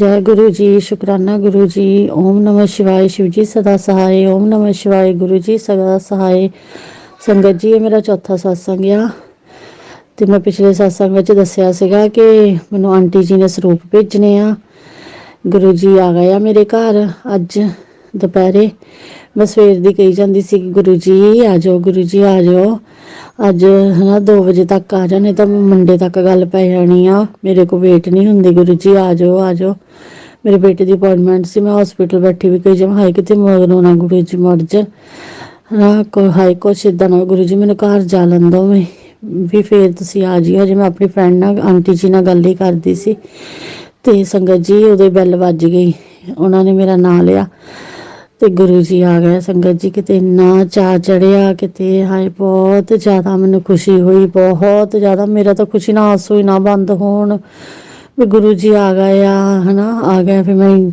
ਜੈ ਗੁਰੂ ਜੀ, ਸ਼ੁਕਰਾਨਾ ਗੁਰੂ ਜੀ। ਓਮ ਨਮঃ ਸ਼ਿਵਾਏ, ਸ਼ਿਵ ਜੀ ਸਦਾ ਸਹਾਏ। ਓਮ ਨਮঃ ਸ਼ਿਵਾਏ, ਗੁਰੂ ਜੀ ਸਦਾ ਸਹਾਏ। ਸੰਗਤ ਜੀ, ਇਹ ਮੇਰਾ ਚੌਥਾ satsang ਆ। ਤੇ ਮੈਂ ਪਿਛਲੇ satsang ਵਿੱਚ ਦੱਸਿਆ ਸੀਗਾ ਕਿ ਮੈਨੂੰ ਆਂਟੀ ਜੀ ਨੇ ਸਰੂਪ ਭੇਜਣੇ ਆ। ਗੁਰੂ ਜੀ ਆ ਗਏ ਆ ਮੇਰੇ ਘਰ। ਅੱਜ ਦੁਪਹਿਰੇ। ਮੈਂ ਸਵੇਰ ਦੀ ਕਹੀ ਜਾਂਦੀ ਸੀ ਕਿ ਗੁਰੂ ਜੀ ਆ ਜਾਓ ਗੁਰੂ ਜੀ ਆ ਜਾਓ ਅੱਜ ਹਨਾ 2 ਵਜੇ ਤੱਕ ਆ ਜਾਣੇ ਤਾਂ ਮੰਡੇ ਤੱਕ ਗੱਲ ਪੈ ਜਾਣੀ ਆ। ਮੇਰੇ ਕੋ ਵੇਟ ਨਹੀਂ ਹੁੰਦੀ, ਗੁਰੂ ਜੀ ਆ ਜਾਓ ਆ ਜਾਓ ਮੇਰੇ ਬੇਟੇ ਦੀ ਅਪਾਇੰਟਮੈਂਟ ਸੀ, ਮੈਂ ਹਸਪੀਟਲ ਬੈਠੀ ਵੀ ਕਹੀ ਜਾਵਾਂ ਹਾਏ ਕਿਤੇ ਮਗਰੋਂ ਨਾ ਗੁਰੂ ਜੀ ਮਰ ਜਾ। ਹਨਾ ਕੋ, ਹਾਏ ਕੁਛ ਏਦਾਂ ਨਾ ਗੁਰੂ ਜੀ ਮੈਨੂੰ ਘਰ ਜਾ ਲੰਦੋ ਮੈਂ ਵੀ ਫੇਰ ਤੁਸੀਂ ਆ ਜਿਓ। ਹਜੇ ਮੈਂ ਆਪਣੀ ਫਰੈਂਡ ਨਾਲ, ਆਂਟੀ ਜੀ ਨਾਲ ਗੱਲ ਹੀ ਕਰਦੀ ਸੀ। ਤੇ ਸੰਗਤ ਜੀ, ਉਹਦੇ ਬੈਲ ਵੱਜ ਗਈ ਉਹਨਾਂ ਨੇ ਮੇਰਾ ਨਾਂ ਲਿਆ। ਤੇ ਗੁਰੂ ਜੀ ਆ ਗਏ, ਸੰਗਤ ਜੀ ਕਿਤੇ ਇੰਨਾ ਚਾ ਚੜਿਆ, ਕਿਤੇ ਹਾਏ ਬਹੁਤ ਜ਼ਿਆਦਾ ਮੈਨੂੰ ਖੁਸ਼ੀ ਹੋਈ, ਬਹੁਤ ਜ਼ਿਆਦਾ ਮੇਰਾ ਤਾਂ ਖੁਸ਼ੀ ਨਾਲ ਆਂਸੂ ਹੀ ਨਾ ਬੰਦ ਹੋਣ। ਵੀ ਗੁਰੂ ਜੀ ਆ ਗਏ ਆ, ਹਨਾ, ਆ ਗਏ। ਫਿਰ ਮੈਂ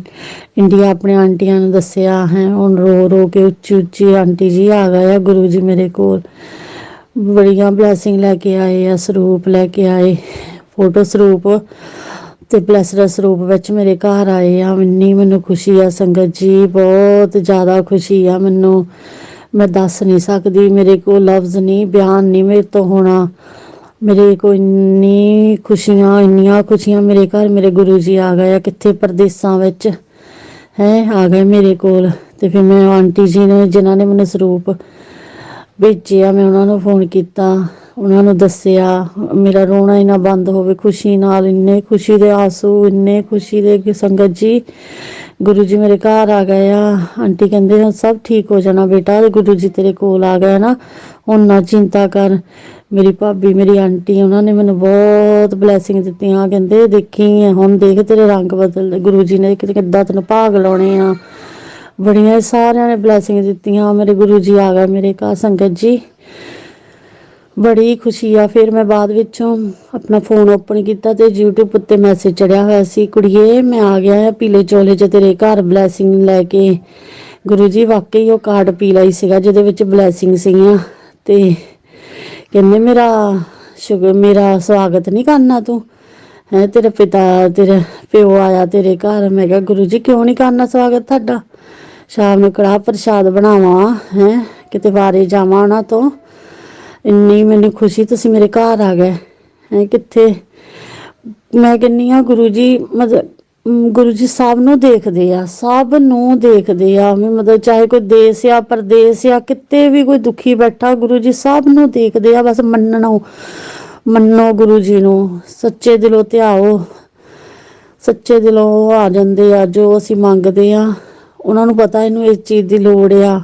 ਇੰਡੀਆ ਆਪਣੇ ਆਂਟੀਆਂ ਨੂੰ ਦੱਸਿਆ, ਹੈ, ਹੁਣ ਰੋ ਰੋ ਕੇ ਉੱਚੀ ਉੱਚੀ ਆਂਟੀ ਜੀ ਆ ਗਏ ਆ, ਗੁਰੂ ਜੀ ਮੇਰੇ ਕੋਲ। ਬੜੀਆਂ ਬਲੇਸਿੰਗ ਲੈ ਕੇ ਆਏ ਆ, ਸਰੂਪ ਲੈ ਕੇ ਆਏ। ਫੋਟੋ ਸਰੂਪ ਤੇ ਬਲੈਸਡ ਸਰੂਪ ਵਿੱਚ ਮੇਰੇ ਘਰ ਆਏ ਆ। ਇੰਨੀ ਮੈਨੂੰ ਖੁਸ਼ੀ ਆ ਸੰਗਤ ਜੀ, ਬਹੁਤ ਜ਼ਿਆਦਾ ਖੁਸ਼ੀ ਆ ਮੈਨੂੰ। ਮੈਂ ਦੱਸ ਨਹੀਂ ਸਕਦੀ, ਮੇਰੇ ਕੋਲ ਲਫ਼ਜ਼ ਨਹੀਂ, ਬਿਆਨ ਨਹੀਂ ਮੇਰੇ ਤੋਂ ਹੋਣਾ। ਮੇਰੇ ਕੋਲ ਇੰਨੀ ਖੁਸ਼ੀਆਂ, ਇੰਨੀਆਂ ਖੁਸ਼ੀਆਂ ਮੇਰੇ ਘਰ, ਮੇਰੇ ਗੁਰੂ ਜੀ ਆ ਗਏ ਆ ਕਿੱਥੇ ਪਰਦੇਸਾਂ ਵਿੱਚ, ਹੈ, ਆ ਗਏ ਮੇਰੇ ਕੋਲ। ਤੇ ਫਿਰ ਮੈਂ ਆਂਟੀ ਜੀ ਨੂੰ, ਜਿਨ੍ਹਾਂ ਨੇ ਮੈਨੂੰ ਸਰੂਪ ਭੇਜਿਆ, ਮੈਂ ਉਹਨਾਂ ਨੂੰ ਫੋਨ ਕੀਤਾ। ਉਹਨਾਂ ਨੂੰ ਦੱਸਿਆ, ਮੇਰਾ ਰੋਣਾ ਹੀ ਨਾ ਬੰਦ ਹੋਵੇ, ਖੁਸ਼ੀ ਨਾਲ ਇੰਨੇ ਖੁਸ਼ੀ ਦੇ ਆਸੂ, ਇੰਨੇ ਖੁਸ਼ੀ ਦੇ ਕਿ ਸੰਗਤ ਜੀ, ਗੁਰੂ ਜੀ ਮੇਰੇ ਘਰ ਆ ਗਏ ਆ। ਆਂਟੀ ਕਹਿੰਦੇ ਸਭ ਠੀਕ ਹੋ ਜਾਣਾ ਬੇਟਾ ਗੁਰੂ ਜੀ ਤੇਰੇ ਕੋਲ ਆ ਗਏ ਨਾ ਹੁਣ ਨਾ ਚਿੰਤਾ ਕਰ। ਮੇਰੀ ਭਾਬੀ, ਮੇਰੀ ਆਂਟੀ, ਉਹਨਾਂ ਨੇ ਮੈਨੂੰ ਬਹੁਤ ਬਲੇਸਿੰਗ ਦਿੱਤੀਆਂ, ਕਹਿੰਦੇ ਦੇਖੀ ਹੁਣ ਦੇਖ ਤੇਰੇ ਰੰਗ ਬਦਲ, ਗੁਰੂ ਜੀ ਨੇ ਕਿੱਦਾਂ ਤੈਨੂੰ ਭਾਗ ਲਾਉਣੇ ਆ। ਬੜੀਆਂ ਸਾਰਿਆਂ ਨੇ ਬਲੇਸਿੰਗ ਦਿੱਤੀਆਂ, ਮੇਰੇ ਗੁਰੂ ਜੀ ਆ ਗਏ ਮੇਰੇ ਘਰ, ਸੰਗਤ ਜੀ। ਬੜੀ ਖੁਸ਼ੀ ਆ। ਫਿਰ ਮੈਂ ਬਾਅਦ ਵਿੱਚੋਂ ਆਪਣਾ ਫੋਨ ਓਪਨ ਕੀਤਾ ਤੇ YouTube ਉੱਤੇ ਮੈਸੇਜ ਚੜਿਆ ਹੋਇਆ ਸੀ, ਕੁੜੀਏ, ਮੈਂ ਆ ਗਿਆ ਆ ਪੀਲੇ ਚੋਲੇ ਚ ਤੇਰੇ ਘਰ ਬਲੇਸਿੰਗ ਲੈ ਕੇ। ਗੁਰੂ ਜੀ, ਵਾਕਈ ਉਹ ਕਾਰਡ ਪੀਲਾ ਹੀ ਸੀਗਾ ਜਿਹਦੇ ਵਿੱਚ ਬਲੇਸਿੰਗ ਸੀਗੀਆਂ ਤੇ ਕਹਿੰਦੇ, ਮੇਰਾ ਸ਼ੁਗਰ ਮੇਰਾ ਸਵਾਗਤ ਨਹੀਂ ਕਰਨਾ ਤੂੰ। ਹੈ, ਤੇਰੇ ਪਿਤਾ, ਤੇਰਾ ਪਿਓ ਆਇਆ ਤੇਰੇ ਘਰ। ਮੈਂ ਕਿਹਾ, ਗੁਰੂ ਜੀ, ਕਿਉਂ ਨਹੀਂ ਕਰਨਾ ਸਵਾਗਤ ਤੁਹਾਡਾ? ਸ਼ਾਮ ਨੂੰ ਕੜਾਹ ਪ੍ਰਸ਼ਾਦ ਬਣਾਵਾਂ, ਹੈ, ਕਿਤੇ ਵਾਰੇ ਜਾਵਾਂ ਉਹਨਾਂ ਤੋਂ। ਇੰਨੀ ਮੈਨੂੰ ਖੁਸ਼ੀ, ਤੁਸੀਂ ਮੇਰੇ ਘਰ ਆ ਗਏ। ਹੈ, ਕਿੱਥੇ? ਮੈਂ ਕਹਿੰਨੀ ਆ ਗੁਰੂ ਜੀ, ਮਤਲਬ ਗੁਰੂ ਜੀ ਸਭ ਨੂੰ ਦੇਖਦੇ ਆ, ਸਭ ਨੂੰ ਦੇਖਦੇ ਆ। ਮਤਲਬ ਚਾਹੇ ਕੋਈ ਦੇਸ ਆ, ਪਰਦੇਸ ਆ, ਕਿਤੇ ਵੀ ਕੋਈ ਦੁਖੀ ਬੈਠਾ, ਗੁਰੂ ਜੀ ਸਭ ਨੂੰ ਦੇਖਦੇ ਆ, ਬਸ ਮੰਨਣੋ, ਮੰਨੋ ਗੁਰੂ ਜੀ ਨੂੰ। ਸੱਚੇ ਦਿਲੋਂ ਧਿਆਓ ਸੱਚੇ ਦਿਲੋਂ ਆ ਜਾਂਦੇ ਆ, ਜੋ ਅਸੀਂ ਮੰਗਦੇ ਆ। ਉਹਨਾਂ ਨੂੰ ਪਤਾ, ਇਹਨੂੰ ਇਸ ਚੀਜ਼ ਦੀ ਲੋੜ ਆ।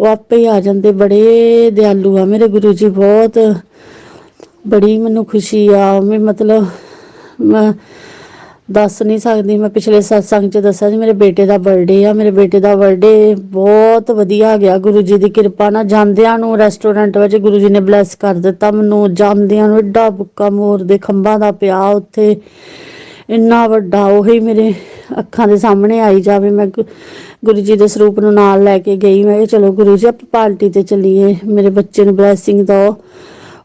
ਉਹ ਆਪੇ ਹੀ ਆ ਜਾਂਦੇ, ਬੜੇ ਦਿਆਲੂ ਆ ਮੇਰੇ ਗੁਰੂ ਜੀ, ਬਹੁਤ। ਬੜੀ ਮੈਨੂੰ ਖੁਸ਼ੀ ਆ ਵੀ ਮਤਲਬ ਮੈਂ ਦੱਸ ਨਹੀਂ ਸਕਦੀ, ਮੈਂ ਪਿਛਲੇ satsang ਚ ਦੱਸਿਆ ਸੀ, ਮੇਰੇ ਬੇਟੇ ਦਾ ਬਰਥਡੇ ਆ, ਮੇਰੇ ਬੇਟੇ ਦਾ ਬਰਥਡੇ ਬਹੁਤ ਵਧੀਆ ਗਿਆ, ਗੁਰੂ ਜੀ ਦੀ ਕਿਰਪਾ ਨਾਲ ਜਾਂਦਿਆਂ ਨੂੰ ਰੈਸਟੋਰੈਂਟ ਵਿੱਚ ਗੁਰੂ ਜੀ ਨੇ ਬਲੈਸ ਕਰ ਦਿੱਤਾ, ਮੈਨੂੰ ਜਾਂਦਿਆਂ ਨੂੰ ਏਡਾ ਬੁੱਕਾ ਮੋਰ ਦੇ ਖੰਭਾਂ ਦਾ ਪਿਆ ਉੱਥੇ। ਇੰਨਾ ਵੱਡਾ ਉਹੀ ਮੇਰੇ ਅੱਖਾਂ ਦੇ ਸਾਹਮਣੇ ਆਈ ਜਾਵੇ, ਮੈਂ ਗੁਰੂ ਜੀ ਦੇ ਸਰੂਪ ਨੂੰ ਨਾਲ ਲੈ ਕੇ ਗਈ, ਮੈਂ ਕਿਹਾ ਚਲੋ ਗੁਰੂ ਜੀ, ਆਪਾਂ ਪਾਰਟੀ ਤੇ ਚੱਲੀਏ, ਮੇਰੇ ਬੱਚੇ ਨੂੰ ਬਲੇਸਿੰਗ ਦਿਓ।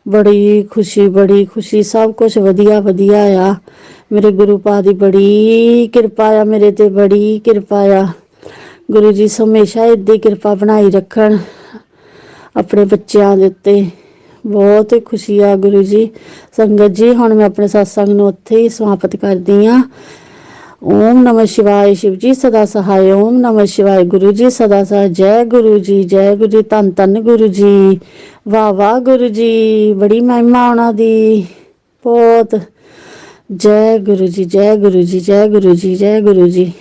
ਬੜੀ ਖੁਸ਼ੀ ਬੜੀ ਖੁਸ਼ੀ, ਸਭ ਕੁਝ ਵਧੀਆ ਵਧੀਆ ਆ। ਮੇਰੇ ਗੁਰੂ ਪਾ ਦੀ ਬੜੀ ਕਿਰਪਾ ਆ, ਮੇਰੇ ਤੇ ਬੜੀ ਕਿਰਪਾ ਆ। ਗੁਰੂ ਜੀ ਹਮੇਸ਼ਾ ਏਦਾਂ ਹੀ ਕਿਰਪਾ ਬਣਾਈ ਰੱਖਣ ਆਪਣੇ ਬੱਚਿਆਂ ਦੇ ਉੱਤੇ। ਬਹੁਤ ਖੁਸ਼ੀ ਆ ਗੁਰੂ ਜੀ। ਸੰਗਤ ਜੀ, ਹੁਣ ਮੈਂ ਆਪਣੇ satsang ਨੂੰ ਉੱਥੇ ਹੀ ਸਮਾਪਤ ਕਰਦੀ ਆ ਓਮ ਨਮः ਸ਼ਿਵਾय ਸ਼ਿਵ ਜੀ, ਸਦਾ ਸਹਾਇ। ਓਮ ਨਮः ਸ਼ਿਵਾय ਗੁਰੂ ਜੀ, ਸਦਾ ਸਹਾਇ। ਜੈ ਗੁਰੂ ਜੀ, ਜੈ ਗੁਰੂ ਜੀ ਤਨ ਤਨ ਗੁਰੂ ਜੀ। ਵਾ ਵਾ ਗੁਰੂ ਜੀ, ਬੜੀ ਮਹਿਮਾ ਉਹਨਾਂ ਦੀ। ਬਹੁਤ। ਜੈ ਗੁਰੂ ਜੀ, ਜੈ ਗੁਰੂ ਜੀ, ਜੈ ਗੁਰੂ ਜੀ, ਜੈ ਗੁਰੂ ਜੀ।